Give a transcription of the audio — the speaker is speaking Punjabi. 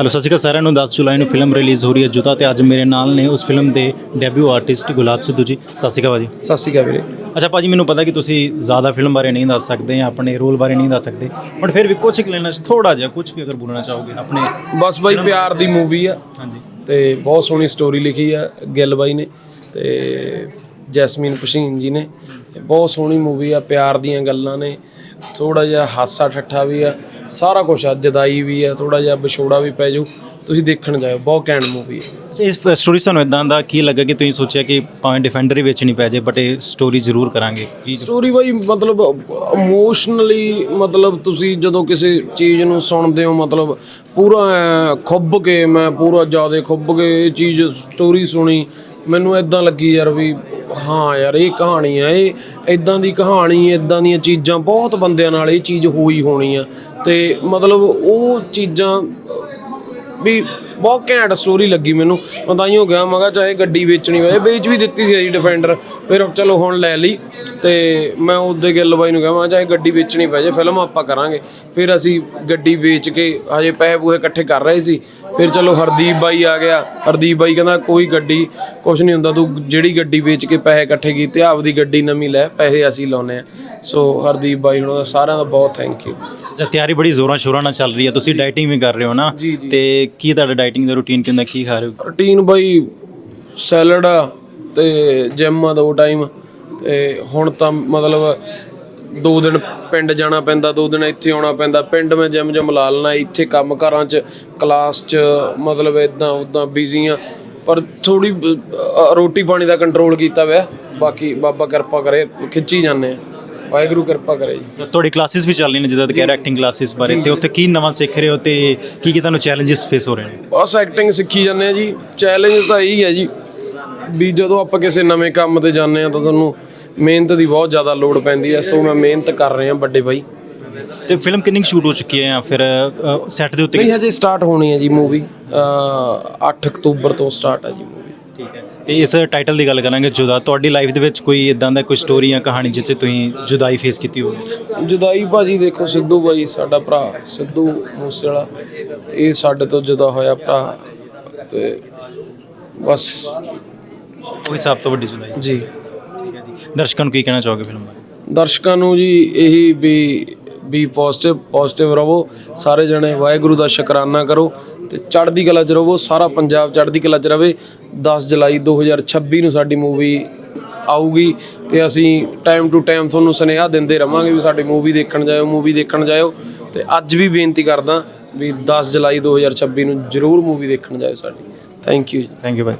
ਹੈਲੋ ਸਤਿ ਸ਼੍ਰੀ ਅਕਾਲ ਸਾਰਿਆਂ ਨੂੰ। 10 ਜੁਲਾਈ ਨੂੰ ਫਿਲਮ ਰਿਲੀਜ਼ ਹੋ ਰਹੀ ਹੈ ਜੁਦਾ ਤੇ ਅੱਜ ਮੇਰੇ ਨਾਲ ਨੇ ਉਸ ਫਿਲਮ ਦੇ ਡੈਬਿਊ ਆਰਟਿਸਟ ਗੁਲਾਬ ਸਿੱਧੂ ਜੀ। ਸਤਿ ਸ਼੍ਰੀ ਅਕਾਲ ਭਾਜੀ। ਸਤਿ ਸ਼੍ਰੀ ਅਕਾਲ ਵੀਰੇ। ਅੱਛਾ ਭਾਜੀ ਮੈਨੂੰ ਪਤਾ ਕਿ ਤੁਸੀਂ ਜ਼ਿਆਦਾ ਫਿਲਮ ਬਾਰੇ ਨਹੀਂ ਦੱਸ ਸਕਦੇ ਜਾਂ ਆਪਣੇ ਰੋਲ ਬਾਰੇ ਨਹੀਂ ਦੱਸ ਸਕਦੇ ਬਟ ਫਿਰ ਵੀ ਕੁਝ ਇੱਕ ਲੈਣਾ ਥੋੜਾ ਜਿਹਾ ਕੁਝ ਵੀ ਅਗਰ ਬੋਲਣਾ ਚਾਹੋਗੇ ਆਪਣੇ ਬਸ ਬਾਈ ਪਿਆਰ ਦੀ ਮੂਵੀ ਆ। ਹਾਂਜੀ। ਤੇ ਬਹੁਤ ਸੋਹਣੀ ਸਟੋਰੀ ਲਿਖੀ ਆ ਗਿੱਲ ਬਾਈ ਨੇ ਤੇ ਜੈਸਮੀਨ ਪਸ਼ੀਨ ਜੀ ਨੇ। ਬਹੁਤ ਸੋਹਣੀ ਮੂਵੀ ਆ ਪਿਆਰ ਦੀਆਂ ਗੱਲਾਂ ਨੇ ਥੋੜਾ ਜਿਹਾ ਹਾਸਾ ਠੱਠਾ ਵੀ ਆ। ਸਾਰਾ ਕੁਝ ਆ ਜਦਾਈ ਵੀ ਆ ਥੋੜਾ ਜਿਹਾ ਵਿਛੋੜਾ ਵੀ ਪੈ ਜਾਊ। ਤੁਸੀਂ ਦੇਖਣ ਜਾਓ ਬਹੁਤ ਘੈਂਟ ਮੂਵੀ ਹੈ ਅੱਛਾ ਇਸ ਸਟੋਰੀ ਸਾਨੂੰ ਇਦਾਂ ਦਾ ਕੀ ਲੱਗਾ ਕਿ ਤੁਸੀਂ ਸੋਚਿਆ ਕਿ ਭਾਵੇਂ ਡਿਫੈਂਡਰ ਹੀ ਵਿੱਚ ਨਹੀਂ ਪੈ ਜਾਏ ਬਟ ਇਹ ਸਟੋਰੀ ਜ਼ਰੂਰ ਕਰਾਂਗੇ? ਸਟੋਰੀ ਬਾਈ ਮਤਲਬ ਇਮੋਸ਼ਨਲੀ ਮਤਲਬ ਤੁਸੀਂ ਜਦੋਂ ਕਿਸੇ ਚੀਜ਼ ਨੂੰ ਸੁਣਦੇ ਹੋ ਮਤਲਬ ਪੂਰਾ ਐਂ ਖੁੱਭ ਕੇ ਮੈਂ ਪੂਰਾ ਜ਼ਿਆਦਾ ਖੁੱਭ ਕੇ ਇਹ ਚੀਜ਼ ਸਟੋਰੀ ਸੁਣੀ ਮੈਨੂੰ ਇਦਾਂ ਲੱਗੀ ਯਾਰ ਵੀ ਹਾਂ ਯਾਰ, ਇਹ ਕਹਾਣੀ ਆ, ਇਹ ਇਦਾਂ ਦੀ ਕਹਾਣੀ ਇਦਾਂ ਦੀਆਂ ਚੀਜ਼ਾਂ, ਬਹੁਤ ਬੰਦਿਆਂ ਨਾਲ ਇਹ ਚੀਜ਼ ਹੋਈ ਹੋਣੀ ਆ। ਤੇ ਮਤਲਬ ਉਹ ਚੀਜ਼ਾਂ ਵੀ ਬਹੁਤ ਘੈਂਟ ਸਟੋਰੀ ਲੱਗੀ ਮੈਨੂੰ। ਮੈਂ ਤਾਂ ਹੀ ਹੋ ਗਿਆ ਮੈਂ ਕਿਹਾ ਚਾਹੇ ਗੱਡੀ ਵੇਚਣੀ ਹੋਵੇ ਵੇਚ ਵੀ ਦਿੱਤੀ ਸੀ ਜੀ ਡਿਫੈਂਡਰ ਫਿਰ ਚਲੋ ਹੁਣ ਲੈ ਲਈ ਤੇ ਮੈਂ ਉਹਦੇ ਗਿੱਲ ਬਾਈ ਨੂੰ ਕਿਹਾ ਮੈਂ ਚਾਹੇ ਗੱਡੀ ਵੇਚਣੀ ਪੈ ਜੇ ਫਿਲਮ ਆਪਾਂ ਕਰਾਂਗੇ। ਫਿਰ ਅਸੀਂ ਗੱਡੀ ਵੇਚ ਕੇ ਹਜੇ ਪੈਸੇ ਪੂਹੇ ਇਕੱਠੇ ਕਰ ਰਹੇ ਸੀ। ਫਿਰ ਚਲੋ ਹਰਦੀਪ ਬਾਈ ਆ ਗਿਆ। ਹਰਦੀਪ ਬਾਈ ਕਹਿੰਦਾ ਕੋਈ ਗੱਡੀ ਕੁਝ ਨਹੀਂ ਹੁੰਦਾ ਤੂੰ ਜਿਹੜੀ ਗੱਡੀ ਵੇਚ ਕੇ ਪੈਸੇ ਇਕੱਠੇ ਕੀਤੇ ਆਪਦੀ ਗੱਡੀ ਨਵੀਂ ਲੈ ਪੈਸੇ ਅਸੀਂ ਲਾਉਨੇ ਆ ਸੋ ਹਰਦੀਪ ਬਾਈ ਹੁਣਾਂ ਦਾ ਸਾਰਿਆਂ ਦਾ ਬਹੁਤ ਥੈਂਕ ਯੂ ਤਿਆਰੀ ਬੜੀ ਜ਼ੋਰਾਂ ਸ਼ੋਰਾਂ ਨਾਲ ਚੱਲ ਰਹੀ ਹੈ। ਤੁਸੀਂ ਡਾਈਟਿੰਗ ਵੀ ਕਰ ਰਹੇ ਹੋ ਨਾ। ਤੇ ਕੀ ਤੁਹਾਡਾ ਡਾਈਟਿੰਗ ਦਾ ਰੂਟੀਨ ਕਿੰਦਾ, ਕੀ ਖਾ ਰਹੇ ਹੋ? ਰੂਟੀਨ ਬਾਈ ਸੈਲਡ ਆ ਤੇ ਜਿਮ ਆ ਦੋ ਟਾਈਮ ਤੇ ਹੁਣ ਤਾਂ ਮਤਲਬ ਦੋ ਦਿਨ ਪਿੰਡ ਜਾਣਾ ਪੈਂਦਾ, ਦੋ ਦਿਨ ਇੱਥੇ ਆਉਣਾ ਪੈਂਦਾ। ਪਿੰਡ ਮੈਂ ਜਿਮ ਜਿਮ ਲਾ ਲੈਣਾ ਇੱਥੇ ਕੰਮ ਘਰਾਂ 'ਚ, ਕਲਾਸ 'ਚ, ਮਤਲਬ ਇਦਾਂ ਉਦਾਂ ਬਿਜ਼ੀ ਆ। ਪਰ ਥੋੜੀ ਰੋਟੀ ਪਾਣੀ ਦਾ ਕੰਟਰੋਲ ਕੀਤਾ ਹੋਇਆ। ਬਾਕੀ ਬਾਬਾ ਕਿਰਪਾ ਕਰੇ, ਖਿੱਚੀ ਜਾਂਦੇ ਆ। ਵਾਹਿਗੁਰੂ ਕਿਰਪਾ ਕਰੇ ਜੀ। ਤੁਹਾਡੀ ਕਲਾਸਿਸ ਵੀ ਚੱਲ ਰਹੀਆਂ ਨੇ ਜਿੱਦਾਂ ਕਿ ਐਕਟਿੰਗ ਕਲਾਸਿਸ ਬਾਰੇ ਤੇ ਉੱਥੇ ਕੀ ਨਵਾਂ ਸਿੱਖ ਰਹੇ ਹੋ ਤੇ ਕੀ ਕੀ ਤੁਹਾਨੂੰ ਚੈਲੰਜਸ ਫੇਸ ਹੋ ਰਹੇ ਨੇ? ਬਸ ਐਕਟਿੰਗ ਸਿੱਖੀ ਜਾਂਦੇ ਆ ਜੀ। ਚੈਲੰਜ ਤਾਂ ਇਹੀ ਹੈ ਜੀ ਵੀ ਜਦੋਂ ਆਪਾਂ ਕਿਸੇ ਨਵੇਂ ਕੰਮ ਤੇ ਜਾਂਦੇ ਆ ਤਾਂ ਤੁਹਾਨੂੰ ਮਿਹਨਤ ਦੀ ਬਹੁਤ ਜ਼ਿਆਦਾ ਲੋੜ ਪੈਂਦੀ ਹੈ। ਸੋ ਮੈਂ ਮਿਹਨਤ ਕਰ ਰਿਹਾ ਵੱਡੇ ਭਾਈ ਤੇ ਫਿਲਮ ਕਿੰਨੀ ਸ਼ੂਟ ਹੋ ਚੁੱਕੀ ਹੈ ਜਾਂ ਫਿਰ ਸੈੱਟ ਦੇ ਉੱਤੇ ਨਹੀਂ ਹਜੇ ਸਟਾਰਟ ਹੋਣੀ ਹੈ ਜੀ ਮੂਵੀ 8 ਅਕਤੂਬਰ ਤੋਂ ਸਟਾਰਟ ਹੈ ਜੀ ਠੀਕ ਹੈ। ਤੇ ਇਸ ਟਾਈਟਲ ਦੀ ਗੱਲ ਕਰਾਂਗੇ ਜੁਦਾ ਤੁਹਾਡੀ ਲਾਈਫ ਦੇ ਵਿੱਚ ਕੋਈ ਇਦਾਂ ਦਾ ਕੋਈ ਸਟੋਰੀ ਜਾਂ ਕਹਾਣੀ ਜਿੱਥੇ ਤੁਸੀਂ ਜੁਦਾਈ ਫੇਸ ਕੀਤੀ ਹੋਵੇ? ਜੁਦਾਈ ਭਾਜੀ ਦੇਖੋ ਸਿੱਧੂ ਬਾਈ ਸਾਡਾ ਭਰਾ ਸਿੱਧੂ ਮੂਸੇ ਵਾਲਾ ਇਹ ਸਾਡੇ ਤੋਂ ਜੁਦਾ ਹੋਇਆ ਭਰਾ ਤੇ ਬਸ। ਉਹੀ ਸਭ ਤੋਂ ਵੱਡੀ ਜੁਦਾਈ। ਜੀ। ਠੀਕ ਹੈ ਜੀ। ਦਰਸ਼ਕਾਂ ਨੂੰ ਕੀ ਕਹਿਣਾ ਚਾਹੋਗੇ ਫਿਲਮ ਬਾਰੇ? ਦਰਸ਼ਕਾਂ ਨੂੰ ਜੀ ਇਹੀ ਵੀ ਵੀ ਪੋਜ਼ਿਟਿਵ ਪੋਜ਼ਿਟਿਵ ਰਹੋ, ਸਾਰੇ ਜਣੇ ਵਾਹਿਗੁਰੂ ਦਾ ਸ਼ੁਕਰਾਨਾ ਕਰੋ ਤੇ ਚੜ੍ਹਦੀ ਕਲਾ 'ਚ ਰਹੋ, ਸਾਰਾ ਪੰਜਾਬ ਚੜ੍ਹਦੀ ਕਲਾ 'ਚ ਰਵੇ। 10 ਜੁਲਾਈ 2026 ਨੂੰ ਸਾਡੀ ਮੂਵੀ ਆਊਗੀ ਤੇ ਅਸੀਂ ਟਾਈਮ ਟੂ ਟਾਈਮ ਤੁਹਾਨੂੰ ਸੁਨੇਹਾ ਦਿੰਦੇ ਰਵਾਂਗੇ ਵੀ ਸਾਡੀ ਮੂਵੀ ਦੇਖਣ ਜਾਇਓ ਮੂਵੀ ਦੇਖਣ ਜਾਇਓ। ਤੇ ਅੱਜ ਵੀ ਬੇਨਤੀ ਕਰਦਾ ਵੀ 10 ਜੁਲਾਈ 2026 ਨੂੰ ਜਰੂਰ ਮੂਵੀ ਦੇਖਣ ਜਾਇਓ ਸਾਡੀ। Thank you ji. Thank you bye